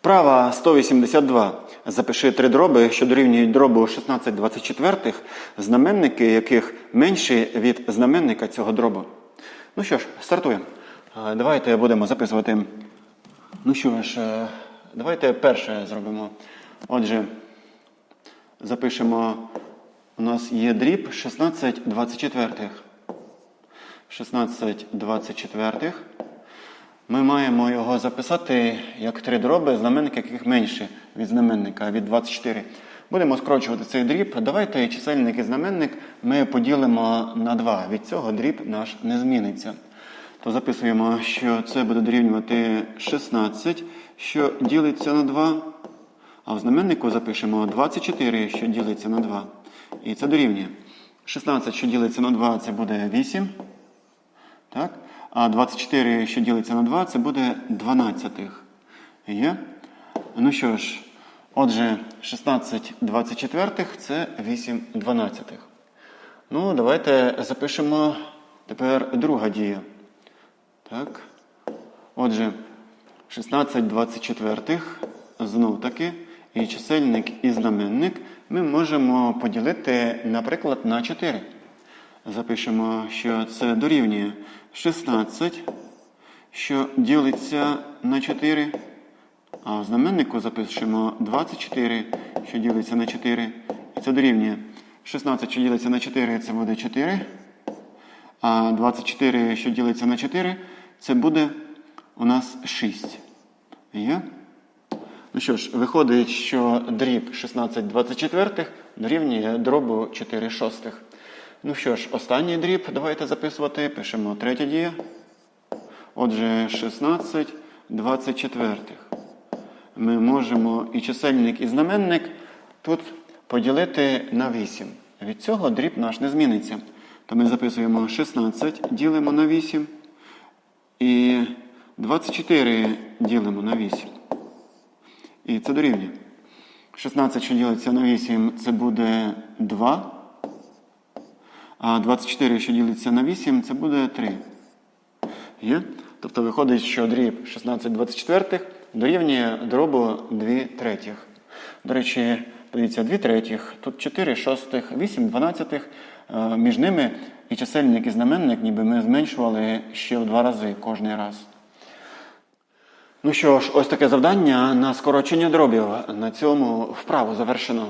Вправа 182. Запиши три дроби, що дорівнюють дробу 16 24, знаменники яких менші від знаменника цього дробу. Ну що ж, стартуємо. Давайте будемо записувати. Ну що ж, е, давайте перше зробимо. Отже, запишемо. У нас є дріб 16 24. 16 24. Ми маємо його записати як три дроби, знаменник яких менше від знаменника, від 24. Будемо скорочувати цей дріб. Давайте чисельник і знаменник ми поділимо на 2. Від цього дріб наш не зміниться. То записуємо, що це буде дорівнювати 16, що ділиться на 2. А в знаменнику запишемо 24, що ділиться на 2. І це дорівнює. 16, що ділиться на 2, це буде 8. Так? А 24, що ділиться на 2, це буде 12. Є? Ну що ж, отже, 16 24 це 8 12. Ну, давайте запишемо тепер друга дія. Так. Отже, 16 24 знов таки і чисельник і знаменник ми можемо поділити, наприклад, на 4. Запишемо, що це дорівнює 16, що ділиться на 4. А в знаменнику запишемо 24, що ділиться на 4. І це дорівнює 16, що ділиться на 4, це буде 4. А 24, що ділиться на 4, це буде у нас 6. Є? Ну що ж, виходить, що дріб 16 24 дорівнює дробу 4 шостих. Ну що ж, останній дріб давайте записувати. Пишемо третя дія. Отже, 16 24. Ми можемо і чисельник, і знаменник тут поділити на 8. Від цього дріб наш не зміниться. То ми записуємо 16, ділимо на 8. І 24 ділимо на 8. І це дорівнює. 16, що ділиться на 8, це буде 2. А 24, що ділиться на 8, це буде 3. Є? Тобто виходить, що дріб 16 24 дорівнює дробу 2 третіх. До речі, подивіться, 2 третіх, тут 4 шостих, 8 дванадцятих. Е, Між ними і чисельник, і знаменник, ніби ми зменшували ще в два рази кожний раз. Ну що ж, ось таке завдання на скорочення дробів. На цьому вправу завершено.